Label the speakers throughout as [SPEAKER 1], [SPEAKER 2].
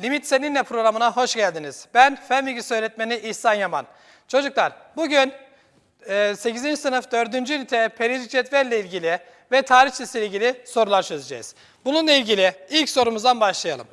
[SPEAKER 1] Limit Seninle programına hoş geldiniz. Ben Fen Bilgisi Öğretmeni İhsan Yaman. Çocuklar bugün e, 8. sınıf 4. ünite periyodik cetvelle ilgili ve tarihçesi ile ilgili sorular çözeceğiz. Bununla ilgili ilk sorumuzdan başlayalım.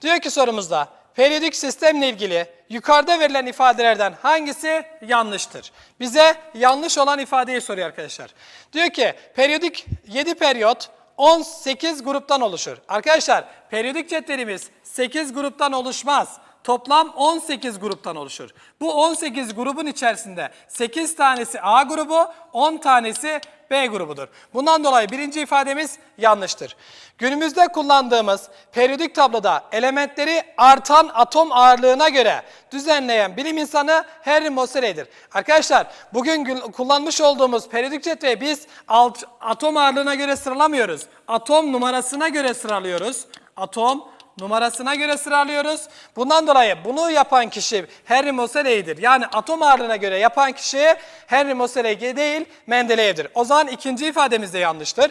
[SPEAKER 1] Diyor ki sorumuzda periyodik sistemle ilgili yukarıda verilen ifadelerden hangisi yanlıştır? Bize yanlış olan ifadeyi soruyor arkadaşlar. Diyor ki periyodik 7 periyot 18 gruptan oluşur. Arkadaşlar periyodik cetvelimiz 8 gruptan oluşmaz. Toplam 18 gruptan oluşur. Bu 18 grubun içerisinde 8 tanesi A grubu, 10 tanesi B grubudur. Bundan dolayı birinci ifademiz yanlıştır. Günümüzde kullandığımız periyodik tabloda elementleri artan atom ağırlığına göre düzenleyen bilim insanı Henry Moseley'dir. Arkadaşlar bugün kullanmış olduğumuz periyodik cetveli biz alt, atom ağırlığına göre sıralamıyoruz. Atom numarasına göre sıralıyoruz. Atom numarasına göre sıralıyoruz. Bundan dolayı bunu yapan kişi Henry Moseley'dir. Yani atom ağırlığına göre yapan kişi Henry Moseley değil Mendeleyev'dir. O zaman ikinci ifademiz de yanlıştır.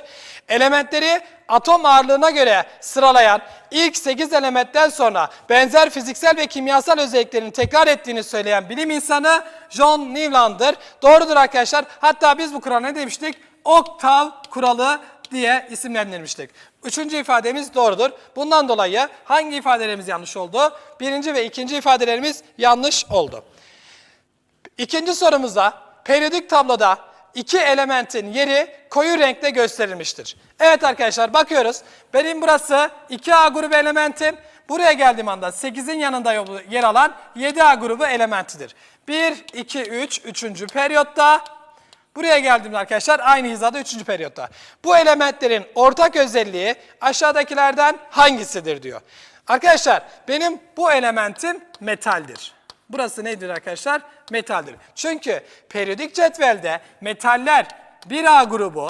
[SPEAKER 1] Elementleri atom ağırlığına göre sıralayan ilk 8 elementten sonra benzer fiziksel ve kimyasal özelliklerini tekrar ettiğini söyleyen bilim insanı John Newland'dır. Doğrudur arkadaşlar. Hatta biz bu kurala ne demiştik? Oktav kuralı diye isimlendirmiştik. Üçüncü ifademiz doğrudur. Bundan dolayı hangi ifadelerimiz yanlış oldu? Birinci ve ikinci ifadelerimiz yanlış oldu. İkinci sorumuzda periyodik tabloda iki elementin yeri koyu renkte gösterilmiştir. Evet arkadaşlar bakıyoruz. Benim burası 2A grubu elementim. Buraya geldiğim anda 8'in yanında yer alan 7A grubu elementidir. 1, 2, 3, 3. periyotta Buraya geldiğimde arkadaşlar aynı hizada 3. periyotta. Bu elementlerin ortak özelliği aşağıdakilerden hangisidir diyor. Arkadaşlar benim bu elementim metaldir. Burası nedir arkadaşlar? Metaldir. Çünkü periyodik cetvelde metaller 1A grubu,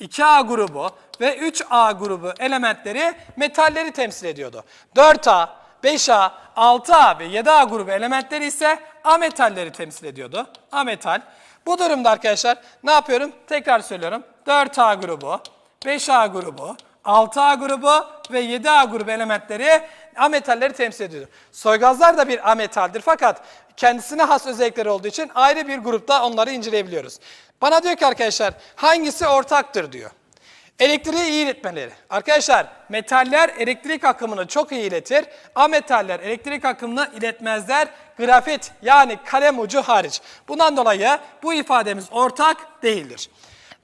[SPEAKER 1] 2A grubu ve 3A grubu elementleri metalleri temsil ediyordu. 4A, 5A, 6A ve 7A grubu elementleri ise ametalleri temsil ediyordu. Ametal. Bu durumda arkadaşlar ne yapıyorum? Tekrar söylüyorum. 4A grubu, 5A grubu, 6A grubu ve 7A grubu elementleri ametalleri temsil ediyor. Soygazlar da bir ametaldir fakat kendisine has özellikleri olduğu için ayrı bir grupta onları inceleyebiliyoruz. Bana diyor ki arkadaşlar hangisi ortaktır diyor. Elektriği iyi iletmeleri. Arkadaşlar metaller elektrik akımını çok iyi iletir. Ametaller elektrik akımını iletmezler. Grafit yani kalem ucu hariç. Bundan dolayı bu ifademiz ortak değildir.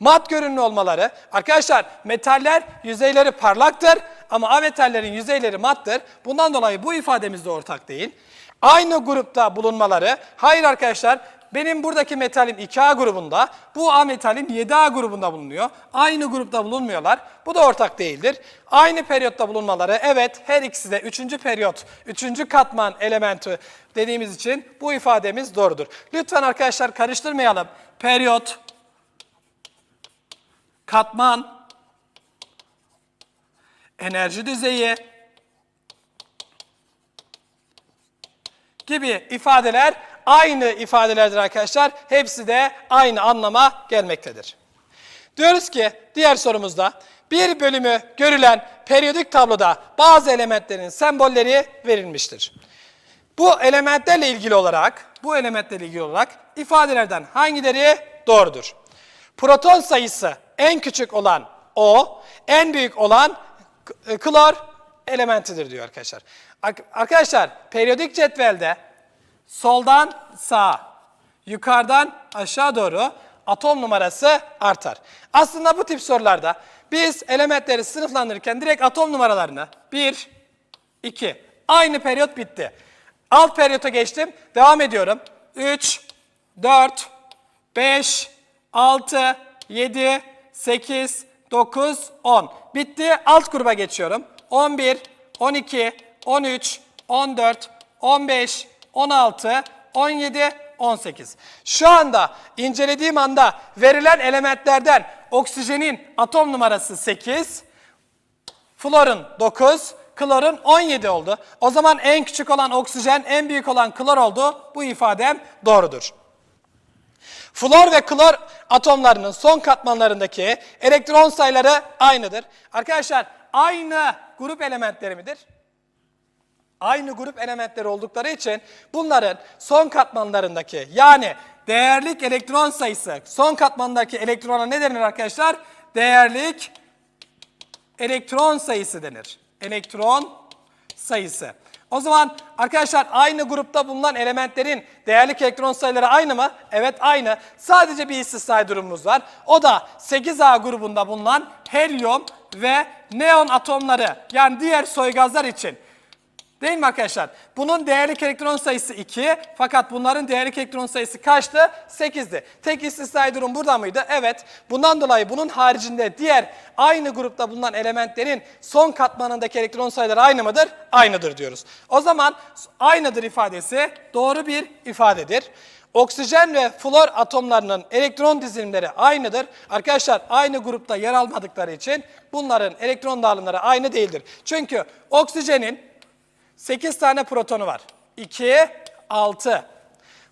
[SPEAKER 1] Mat görünümlü olmaları. Arkadaşlar metaller yüzeyleri parlaktır ama ametallerin yüzeyleri mattır. Bundan dolayı bu ifademiz de ortak değil. Aynı grupta bulunmaları. Hayır arkadaşlar benim buradaki metalim 2A grubunda, bu A metalim 7A grubunda bulunuyor. Aynı grupta bulunmuyorlar. Bu da ortak değildir. Aynı periyotta bulunmaları, evet her ikisi de 3. periyot, 3. katman elementi dediğimiz için bu ifademiz doğrudur. Lütfen arkadaşlar karıştırmayalım. Periyot, katman, enerji düzeyi gibi ifadeler aynı ifadelerdir arkadaşlar. Hepsi de aynı anlama gelmektedir. Diyoruz ki diğer sorumuzda bir bölümü görülen periyodik tabloda bazı elementlerin sembolleri verilmiştir. Bu elementlerle ilgili olarak, bu elementlerle ilgili olarak ifadelerden hangileri doğrudur? Proton sayısı en küçük olan O, en büyük olan k- klor elementidir diyor arkadaşlar. Ar- Arkadaşlar periyodik cetvelde soldan sağa, yukarıdan aşağı doğru atom numarası artar. Aslında bu tip sorularda biz elementleri sınıflandırırken direkt atom numaralarını 1, 2, aynı periyot bitti. Alt periyota geçtim, devam ediyorum. 3, 4, 5, 6, 7, 8, 9, 10. Bitti. Alt gruba geçiyorum. 11, 12, 13, 14, 15, 16, 17, 18. Şu anda incelediğim anda verilen elementlerden oksijenin atom numarası 8, florun 9, klorun 17 oldu. O zaman en küçük olan oksijen, en büyük olan klor oldu. Bu ifadem doğrudur. Flor ve klor atomlarının son katmanlarındaki elektron sayıları aynıdır. Arkadaşlar aynı grup elementleri midir? Aynı grup elementleri oldukları için bunların son katmanlarındaki yani değerlik elektron sayısı son katmandaki elektrona ne denir arkadaşlar? Değerlik elektron sayısı denir. Elektron sayısı. O zaman arkadaşlar aynı grupta bulunan elementlerin değerlik elektron sayıları aynı mı? Evet aynı. Sadece bir istisnai durumumuz var. O da 8A grubunda bulunan helyum ve neon atomları yani diğer soy gazlar için. Değil mi arkadaşlar? Bunun değerlik elektron sayısı 2 fakat bunların değerlik elektron sayısı kaçtı? 8'di. Tek istisnai durum burada mıydı? Evet. Bundan dolayı bunun haricinde diğer aynı grupta bulunan elementlerin son katmanındaki elektron sayıları aynı mıdır? Aynıdır diyoruz. O zaman aynıdır ifadesi doğru bir ifadedir. Oksijen ve flor atomlarının elektron dizilimleri aynıdır. Arkadaşlar aynı grupta yer almadıkları için bunların elektron dağılımları aynı değildir. Çünkü oksijenin 8 tane protonu var. 2, 6.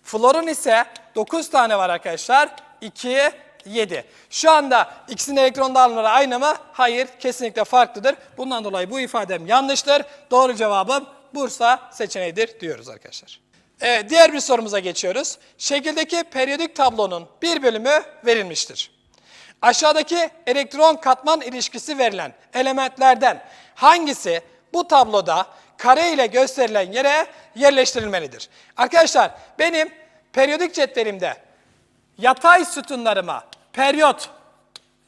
[SPEAKER 1] Florun ise 9 tane var arkadaşlar. 2, 7. Şu anda ikisinin elektron dağılımları aynı mı? Hayır, kesinlikle farklıdır. Bundan dolayı bu ifadem yanlıştır. Doğru cevabım Bursa seçeneğidir diyoruz arkadaşlar. Evet, diğer bir sorumuza geçiyoruz. Şekildeki periyodik tablonun bir bölümü verilmiştir. Aşağıdaki elektron katman ilişkisi verilen elementlerden hangisi bu tabloda kare ile gösterilen yere yerleştirilmelidir? Arkadaşlar benim periyodik cetvelimde yatay sütunlarıma periyot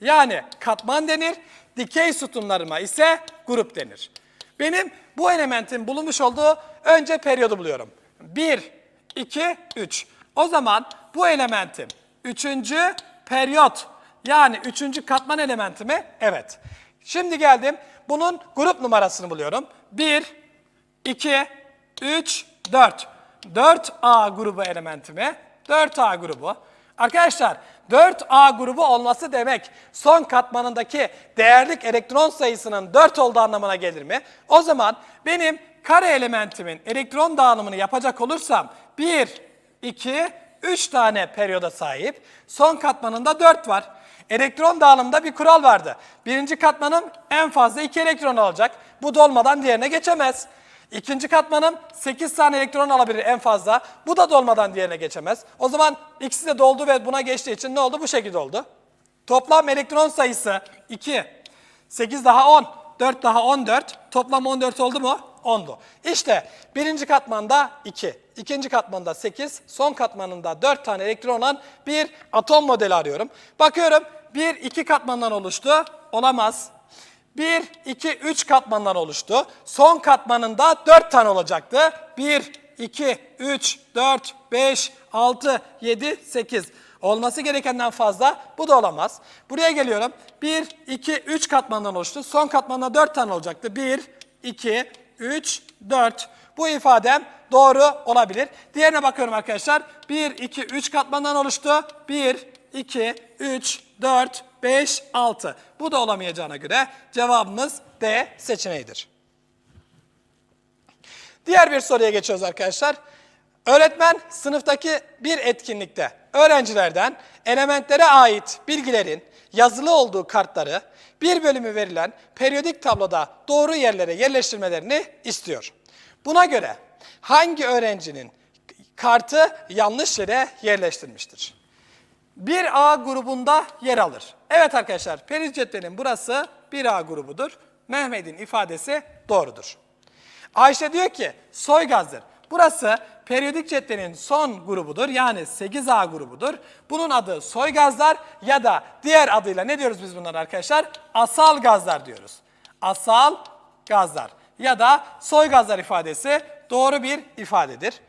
[SPEAKER 1] yani katman denir, dikey sütunlarıma ise grup denir. Benim bu elementin bulunmuş olduğu önce periyodu buluyorum. 1, 2, 3. O zaman bu elementim üçüncü periyot yani üçüncü katman elementi mi? Evet. Şimdi geldim bunun grup numarasını buluyorum. 1, 2, 3, 4. 4A grubu elementi mi? 4A grubu. Arkadaşlar 4A grubu olması demek son katmanındaki değerlik elektron sayısının 4 olduğu anlamına gelir mi? O zaman benim kare elementimin elektron dağılımını yapacak olursam 1, 2, 3 tane periyoda sahip. Son katmanında 4 var. Elektron dağılımında bir kural vardı. Birinci katmanım en fazla 2 elektron alacak. Bu dolmadan diğerine geçemez. İkinci katmanım 8 tane elektron alabilir en fazla. Bu da dolmadan diğerine geçemez. O zaman ikisi de doldu ve buna geçtiği için ne oldu? Bu şekilde oldu. Toplam elektron sayısı 2. 8 daha 10. 4 daha 14. Toplam 14 oldu mu? 10'du. İşte birinci katmanda 2. ikinci katmanda 8. Son katmanında 4 tane elektron olan bir atom modeli arıyorum. Bakıyorum 1, 2 katmandan oluştu. Olamaz. 1, 2, 3 katmandan oluştu. Son katmanında 4 tane olacaktı. 1, 2, 3, 4, 5, 6, 7, 8. Olması gerekenden fazla bu da olamaz. Buraya geliyorum. 1, 2, 3 katmandan oluştu. Son katmanda 4 tane olacaktı. 1, 2, 3, 4. Bu ifadem doğru olabilir. Diğerine bakıyorum arkadaşlar. 1, 2, 3 katmandan oluştu. 1, 2, 3, 4, 5, 6. Bu da olamayacağına göre cevabımız D seçeneğidir. Diğer bir soruya geçiyoruz arkadaşlar. Öğretmen sınıftaki bir etkinlikte öğrencilerden elementlere ait bilgilerin yazılı olduğu kartları bir bölümü verilen periyodik tabloda doğru yerlere yerleştirmelerini istiyor. Buna göre hangi öğrencinin kartı yanlış yere yerleştirmiştir? 1A grubunda yer alır. Evet arkadaşlar periyodik cetvelin burası 1A grubudur. Mehmet'in ifadesi doğrudur. Ayşe diyor ki soy gazdır. Burası periyodik cetvelin son grubudur yani 8A grubudur. Bunun adı soy gazlar ya da diğer adıyla ne diyoruz biz bunlara arkadaşlar? Asal gazlar diyoruz. Asal gazlar ya da soy gazlar ifadesi doğru bir ifadedir.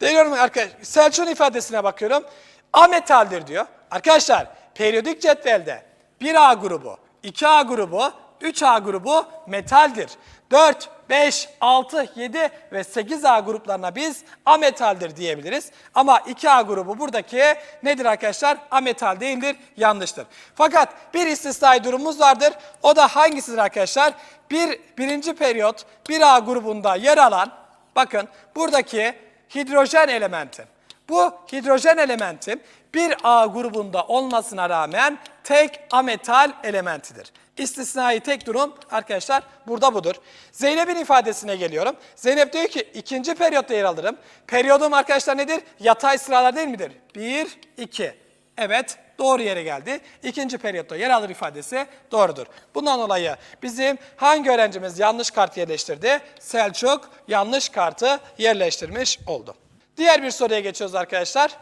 [SPEAKER 1] Deniyorum arkadaşlar Selçuk'un ifadesine bakıyorum. Ametaldir diyor. Arkadaşlar periyodik cetvelde 1A grubu, 2A grubu, 3A grubu metaldir. 4, 5, 6, 7 ve 8A gruplarına biz ametaldir diyebiliriz. Ama 2A grubu buradaki nedir arkadaşlar? Ametal değildir, yanlıştır. Fakat bir istisnai durumumuz vardır. O da hangisidir arkadaşlar? Bir, birinci periyot 1A grubunda yer alan, bakın buradaki hidrojen elementi. Bu hidrojen elementim bir A grubunda olmasına rağmen tek ametal elementidir. İstisnai tek durum arkadaşlar burada budur. Zeynep'in ifadesine geliyorum. Zeynep diyor ki ikinci periyotta yer alırım. Periyodum arkadaşlar nedir? Yatay sıralar değil midir? 1, 2. Evet doğru yere geldi. İkinci periyotta yer alır ifadesi doğrudur. Bundan dolayı bizim hangi öğrencimiz yanlış kart yerleştirdi? Selçuk yanlış kartı yerleştirmiş oldu. Diğer bir soruya geçiyoruz arkadaşlar.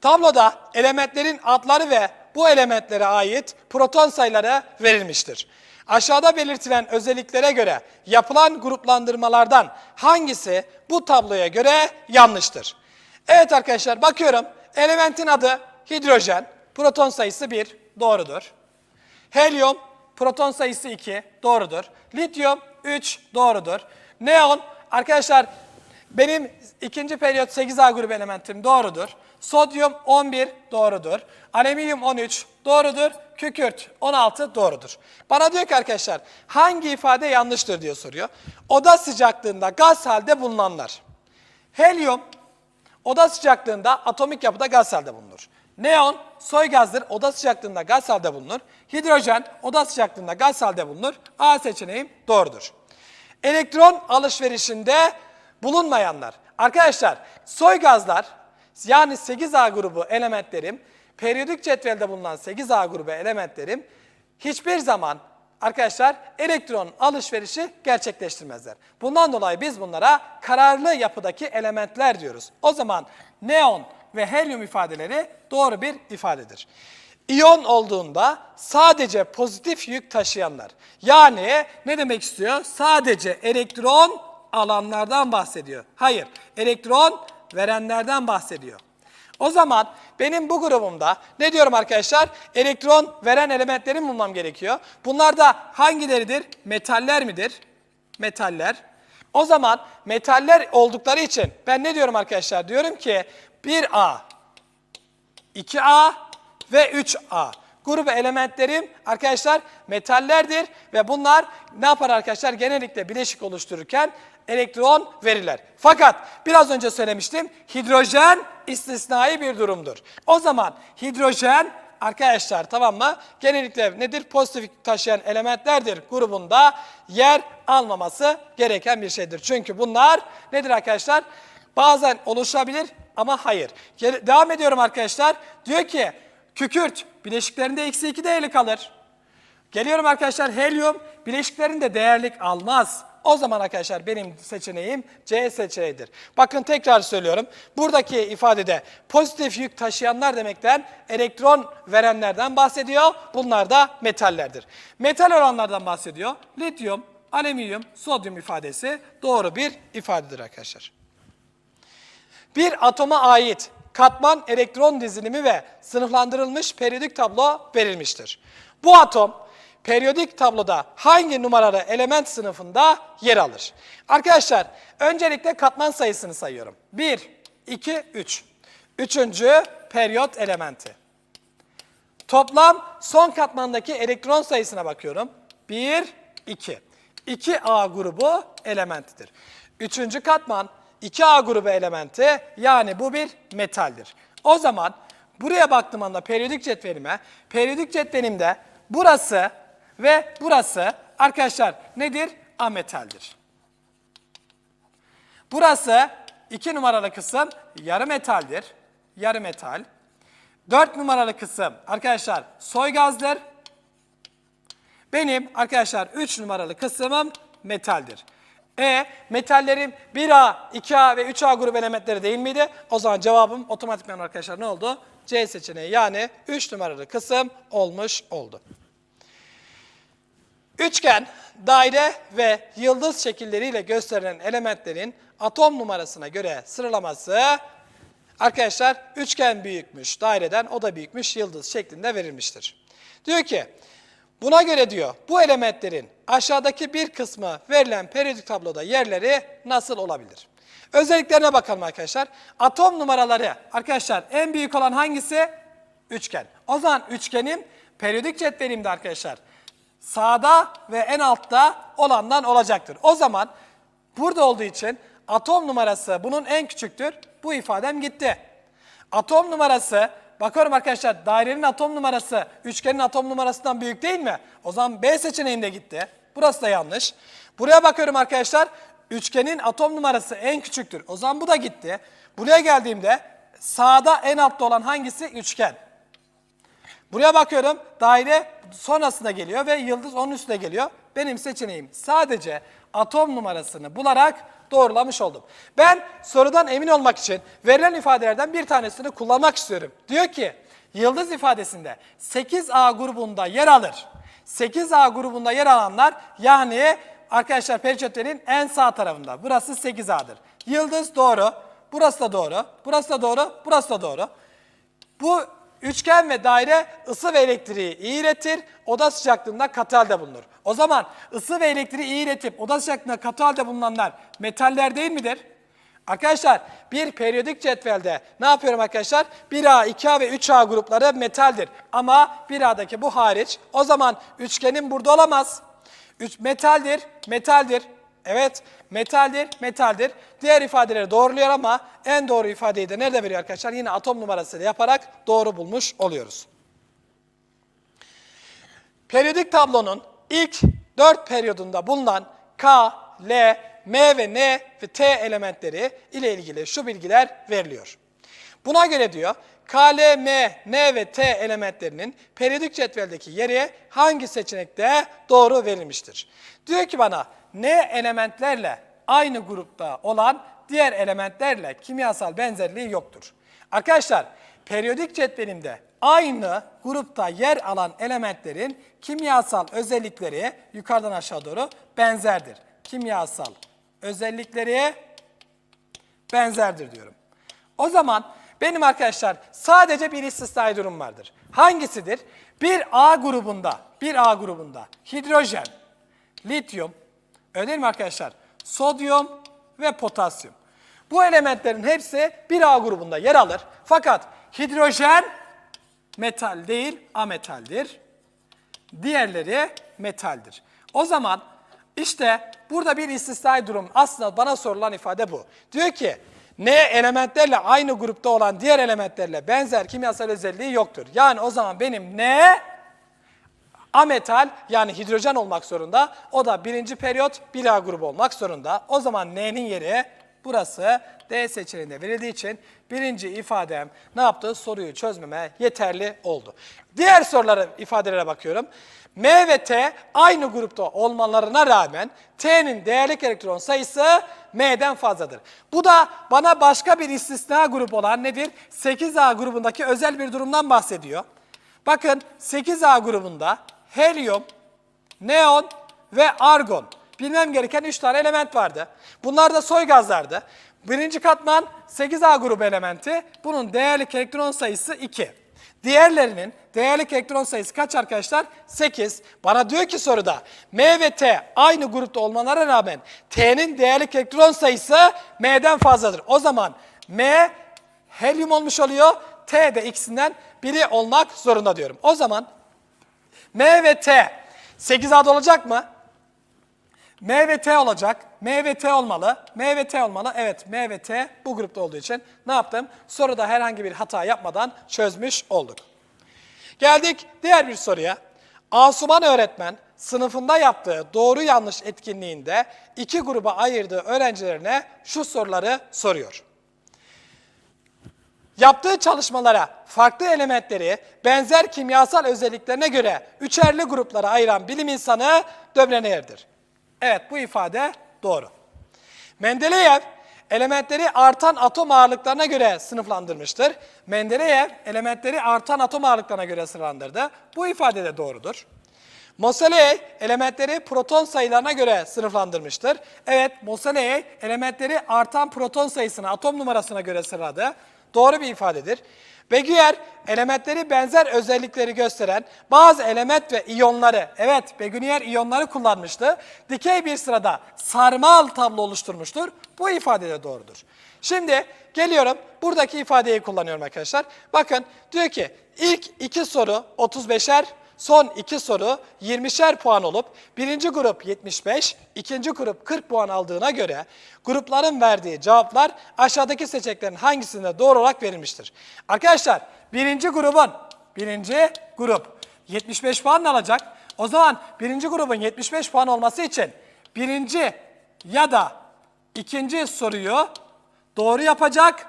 [SPEAKER 1] Tabloda elementlerin adları ve bu elementlere ait proton sayıları verilmiştir. Aşağıda belirtilen özelliklere göre yapılan gruplandırmalardan hangisi bu tabloya göre yanlıştır? Evet arkadaşlar bakıyorum. Elementin adı hidrojen, proton sayısı 1, doğrudur. Helyum, proton sayısı 2, doğrudur. Lityum 3, doğrudur. Neon, arkadaşlar benim ikinci periyot 8A grubu elementim doğrudur. Sodyum 11 doğrudur. Alüminyum 13 doğrudur. Kükürt 16 doğrudur. Bana diyor ki arkadaşlar hangi ifade yanlıştır diye soruyor. Oda sıcaklığında gaz halde bulunanlar. Helyum oda sıcaklığında atomik yapıda gaz halde bulunur. Neon soy gazdır. Oda sıcaklığında gaz halde bulunur. Hidrojen oda sıcaklığında gaz halde bulunur. A seçeneğim doğrudur. Elektron alışverişinde bulunmayanlar. Arkadaşlar soy gazlar yani 8A grubu elementlerim periyodik cetvelde bulunan 8A grubu elementlerim hiçbir zaman arkadaşlar elektron alışverişi gerçekleştirmezler. Bundan dolayı biz bunlara kararlı yapıdaki elementler diyoruz. O zaman neon ve helyum ifadeleri doğru bir ifadedir. İyon olduğunda sadece pozitif yük taşıyanlar. Yani ne demek istiyor? Sadece elektron alanlardan bahsediyor. Hayır, elektron verenlerden bahsediyor. O zaman benim bu grubumda ne diyorum arkadaşlar? Elektron veren elementlerim bulmam gerekiyor. Bunlar da hangileridir? Metaller midir? Metaller. O zaman metaller oldukları için ben ne diyorum arkadaşlar? Diyorum ki 1A, 2A ve 3A. Grubu elementlerim arkadaşlar metallerdir ve bunlar ne yapar arkadaşlar? Genellikle bileşik oluştururken elektron verirler. Fakat biraz önce söylemiştim hidrojen istisnai bir durumdur. O zaman hidrojen arkadaşlar tamam mı? Genellikle nedir? Pozitif taşıyan elementlerdir grubunda yer almaması gereken bir şeydir. Çünkü bunlar nedir arkadaşlar? Bazen oluşabilir ama hayır. Devam ediyorum arkadaşlar. Diyor ki kükürt bileşiklerinde eksi 2 değerli kalır. Geliyorum arkadaşlar helyum bileşiklerinde değerlik almaz. O zaman arkadaşlar benim seçeneğim C seçeneğidir. Bakın tekrar söylüyorum. Buradaki ifadede pozitif yük taşıyanlar demekten elektron verenlerden bahsediyor. Bunlar da metallerdir. Metal olanlardan bahsediyor. Lityum, alüminyum, sodyum ifadesi doğru bir ifadedir arkadaşlar. Bir atoma ait katman elektron dizilimi ve sınıflandırılmış periyodik tablo verilmiştir. Bu atom periyodik tabloda hangi numaralı element sınıfında yer alır? Arkadaşlar öncelikle katman sayısını sayıyorum. 1, 2, 3. Üçüncü periyot elementi. Toplam son katmandaki elektron sayısına bakıyorum. 1, 2. 2A grubu elementidir. Üçüncü katman 2A grubu elementi yani bu bir metaldir. O zaman buraya baktığım anda periyodik cetvelime, periyodik cetvelimde burası ve burası arkadaşlar nedir? Ametaldir. Burası 2 numaralı kısım yarı metaldir. Yarı metal. 4 numaralı kısım arkadaşlar soy gazdır. Benim arkadaşlar 3 numaralı kısmım metaldir. E metallerim 1A, 2A ve 3A grubu elementleri değil miydi? O zaman cevabım otomatikman arkadaşlar ne oldu? C seçeneği yani 3 numaralı kısım olmuş oldu. Üçgen, daire ve yıldız şekilleriyle gösterilen elementlerin atom numarasına göre sıralaması arkadaşlar üçgen büyükmüş daireden o da büyükmüş yıldız şeklinde verilmiştir. Diyor ki buna göre diyor bu elementlerin aşağıdaki bir kısmı verilen periyodik tabloda yerleri nasıl olabilir? Özelliklerine bakalım arkadaşlar. Atom numaraları arkadaşlar en büyük olan hangisi? Üçgen. O zaman üçgenim periyodik cetvelimde arkadaşlar sağda ve en altta olandan olacaktır. O zaman burada olduğu için atom numarası bunun en küçüktür. Bu ifadem gitti. Atom numarası, bakıyorum arkadaşlar dairenin atom numarası üçgenin atom numarasından büyük değil mi? O zaman B seçeneğinde gitti. Burası da yanlış. Buraya bakıyorum arkadaşlar. Üçgenin atom numarası en küçüktür. O zaman bu da gitti. Buraya geldiğimde sağda en altta olan hangisi? Üçgen. Buraya bakıyorum daire sonrasında geliyor ve yıldız onun üstüne geliyor. Benim seçeneğim sadece atom numarasını bularak doğrulamış oldum. Ben sorudan emin olmak için verilen ifadelerden bir tanesini kullanmak istiyorum. Diyor ki yıldız ifadesinde 8A grubunda yer alır. 8A grubunda yer alanlar yani arkadaşlar periçetlerin en sağ tarafında. Burası 8A'dır. Yıldız doğru. Burası da doğru. Burası da doğru. Burası da doğru. Bu üçgen ve daire ısı ve elektriği iyi iletir, oda sıcaklığında katı halde bulunur. O zaman ısı ve elektriği iyi iletip oda sıcaklığında katı halde bulunanlar metaller değil midir? Arkadaşlar bir periyodik cetvelde ne yapıyorum arkadaşlar? 1A, 2A ve 3A grupları metaldir. Ama 1A'daki bu hariç. O zaman üçgenin burada olamaz. Üç, metaldir, metaldir. Evet, metaldir, metaldir. Diğer ifadeleri doğruluyor ama en doğru ifadeyi de nerede veriyor arkadaşlar? Yine atom numarasıyla yaparak doğru bulmuş oluyoruz. Periyodik tablonun ilk dört periyodunda bulunan K, L, M ve N ve T elementleri ile ilgili şu bilgiler veriliyor. Buna göre diyor K, L, M, N ve T elementlerinin periyodik cetveldeki yeri hangi seçenekte doğru verilmiştir? Diyor ki bana N elementlerle aynı grupta olan diğer elementlerle kimyasal benzerliği yoktur. Arkadaşlar periyodik cetvelimde aynı grupta yer alan elementlerin kimyasal özellikleri yukarıdan aşağı doğru benzerdir. Kimyasal özellikleri benzerdir diyorum. O zaman benim arkadaşlar sadece bir istisnai durum vardır. Hangisidir? Bir A grubunda, bir A grubunda hidrojen, lityum, öyle değil mi arkadaşlar? Sodyum ve potasyum. Bu elementlerin hepsi bir A grubunda yer alır. Fakat hidrojen metal değil, ametaldir. Diğerleri metaldir. O zaman işte burada bir istisnai durum. Aslında bana sorulan ifade bu. Diyor ki ne elementlerle aynı grupta olan diğer elementlerle benzer kimyasal özelliği yoktur. Yani o zaman benim ne ametal yani hidrojen olmak zorunda. O da birinci periyot bir A grubu olmak zorunda. O zaman N'nin yeri burası D seçeneğinde verildiği için birinci ifadem ne yaptı? Soruyu çözmeme yeterli oldu. Diğer sorulara, ifadelere bakıyorum. M ve T aynı grupta olmalarına rağmen T'nin değerlik elektron sayısı M'den fazladır. Bu da bana başka bir istisna grup olan nedir? 8A grubundaki özel bir durumdan bahsediyor. Bakın 8A grubunda helyum, neon ve argon. Bilmem gereken 3 tane element vardı. Bunlar da soy gazlardı. Birinci katman 8A grubu elementi. Bunun değerlik elektron sayısı 2. Diğerlerinin değerlik elektron sayısı kaç arkadaşlar? 8. Bana diyor ki soruda M ve T aynı grupta olmalarına rağmen T'nin değerlik elektron sayısı M'den fazladır. O zaman M helyum olmuş oluyor. T de ikisinden biri olmak zorunda diyorum. O zaman M ve T 8A'da olacak mı? M ve T olacak. M ve T olmalı. M ve T olmalı. Evet M ve T bu grupta olduğu için ne yaptım? Soruda herhangi bir hata yapmadan çözmüş olduk. Geldik diğer bir soruya. Asuman öğretmen sınıfında yaptığı doğru yanlış etkinliğinde iki gruba ayırdığı öğrencilerine şu soruları soruyor. Yaptığı çalışmalara farklı elementleri benzer kimyasal özelliklerine göre üçerli gruplara ayıran bilim insanı Döbreneyer'dir. Evet bu ifade doğru. Mendeleyev elementleri artan atom ağırlıklarına göre sınıflandırmıştır. Mendeleyev elementleri artan atom ağırlıklarına göre sınıflandırdı. Bu ifade de doğrudur. Moseley elementleri proton sayılarına göre sınıflandırmıştır. Evet, Moseley elementleri artan proton sayısına, atom numarasına göre sıraladı. Doğru bir ifadedir. Beguer elementleri benzer özellikleri gösteren bazı element ve iyonları, evet Beguer iyonları kullanmıştı. Dikey bir sırada sarmal tablo oluşturmuştur. Bu ifade de doğrudur. Şimdi geliyorum buradaki ifadeyi kullanıyorum arkadaşlar. Bakın diyor ki ilk iki soru 35'er, son iki soru 20'şer puan olup birinci grup 75, ikinci grup 40 puan aldığına göre grupların verdiği cevaplar aşağıdaki seçeneklerin hangisinde doğru olarak verilmiştir? Arkadaşlar birinci grubun, birinci grup 75 puan alacak. O zaman birinci grubun 75 puan olması için birinci ya da ikinci soruyu doğru yapacak.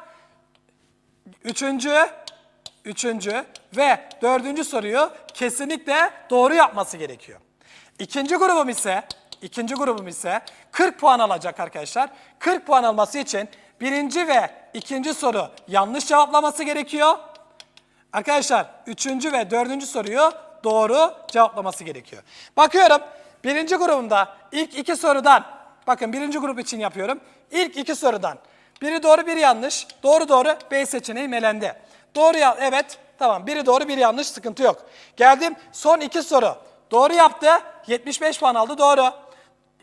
[SPEAKER 1] Üçüncü, üçüncü ve dördüncü soruyu kesinlikle doğru yapması gerekiyor. İkinci grubum ise, ikinci grubum ise 40 puan alacak arkadaşlar. 40 puan alması için birinci ve ikinci soru yanlış cevaplaması gerekiyor. Arkadaşlar üçüncü ve dördüncü soruyu doğru cevaplaması gerekiyor. Bakıyorum birinci grubumda ilk iki sorudan, bakın birinci grup için yapıyorum. İlk iki sorudan biri doğru biri yanlış. Doğru doğru B seçeneği melendi. Doğru ya evet tamam biri doğru biri yanlış sıkıntı yok. Geldim son iki soru. Doğru yaptı 75 puan aldı doğru.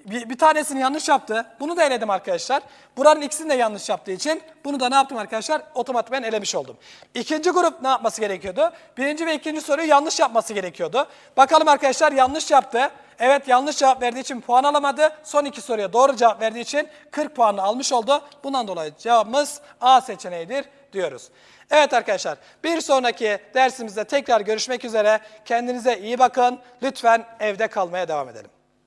[SPEAKER 1] Bir, bir tanesini yanlış yaptı. Bunu da eledim arkadaşlar. Buranın ikisini de yanlış yaptığı için bunu da ne yaptım arkadaşlar? Otomatikman elemiş oldum. İkinci grup ne yapması gerekiyordu? Birinci ve ikinci soruyu yanlış yapması gerekiyordu. Bakalım arkadaşlar yanlış yaptı. Evet yanlış cevap verdiği için puan alamadı. Son iki soruya doğru cevap verdiği için 40 puanı almış oldu. Bundan dolayı cevabımız A seçeneğidir diyoruz. Evet arkadaşlar bir sonraki dersimizde tekrar görüşmek üzere. Kendinize iyi bakın. Lütfen evde kalmaya devam edelim.